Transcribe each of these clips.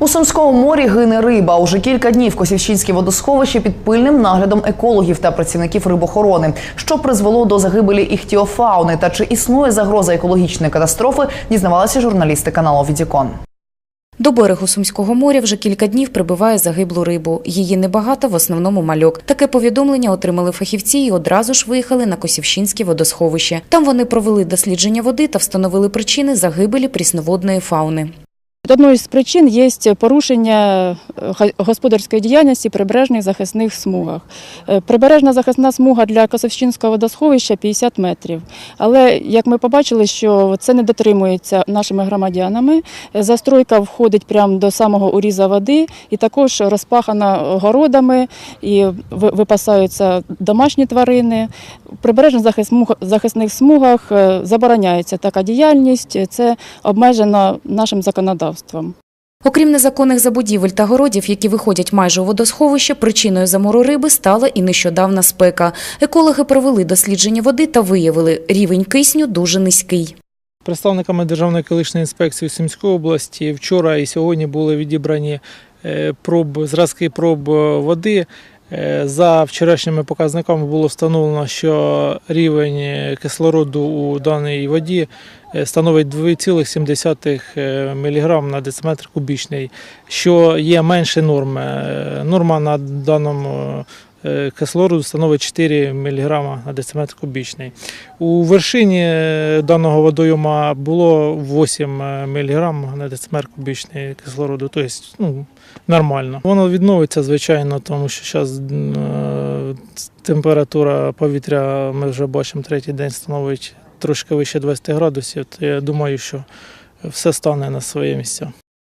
У Сумському морі гине риба. Уже кілька днів Косівщинське водосховище під пильним наглядом екологів та працівників рибохорони, що призвело до загибелі іхтіофауни. Та чи існує загроза екологічної катастрофи, дізнавалися журналісти каналу Відікон. До берегу Сумського моря вже кілька днів прибиває загиблу рибу. Її небагато, в основному мальок. Таке повідомлення отримали фахівці і одразу ж виїхали на Косівщинське водосховище. Там вони провели дослідження води та встановили причини загибелі прісноводної фауни. Одною з причин є порушення е, господарської діяльності прибережних захисних смугах. Е, Прибережна захисна смуга для Косовщинського водосховища 50 метрів. Але як ми побачили, що це не дотримується нашими громадянами. Е, Застройка входить прямо до самого уріза води і також розпахана городами і випасаються домашні тварини. В прибережних захисних смугах забороняється така діяльність. Це обмежено нашим законодавством. Окрім незаконних забудівель та городів, які виходять майже у водосховище, причиною замору риби стала і нещодавна спека. Екологи провели дослідження води та виявили, рівень кисню дуже низький. Представниками Державної екологічної інспекції у Сумської області вчора і сьогодні були відібрані е, проб, зразки проб е, води. Е, За вчорашніми показниками було встановлено, що рівень кислороду у даній воді е, становить 2,7 мг на дециметр кубічний, що є менше норми. Е, Норма на даному е, кислороду становить 4 мг на дециметр кубічний. У вершині е, даного водойома було 8 мг на дециметр кубічний кислороду, тобто ну, нормально. Воно відновиться, звичайно, тому що зараз температура повітря, ми вже бачимо, третій день становить трошки вище 20 градусів, то я думаю, що все стане на своє місце.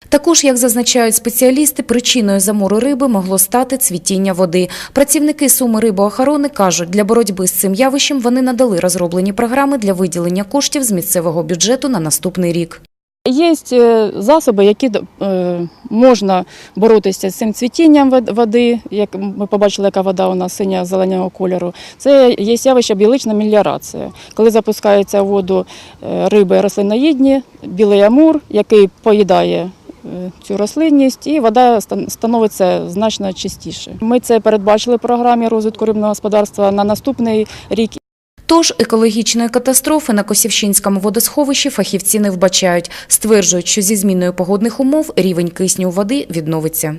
Також, як зазначають спеціалісти, причиною замору риби могло стати цвітіння води. Працівники Суми рибоохорони кажуть, для боротьби з цим явищем вони надали розроблені програми для виділення коштів з місцевого бюджету на наступний рік. Є е, засоби, які е, можна боротися з цим цвітінням води. Як ми побачили, яка вода у нас синя зеленого кольору. Це є явище білична меліорація. Коли запускаються в воду е, риби рослиноїдні, білий амур, який поїдає. Цю рослинність і вода становиться значно чистіше. Ми це передбачили в програмі розвитку рибного господарства на наступний рік Тож екологічної катастрофи на Косівщинському водосховищі фахівці не вбачають. Стверджують, що зі зміною погодних умов рівень кисню води відновиться.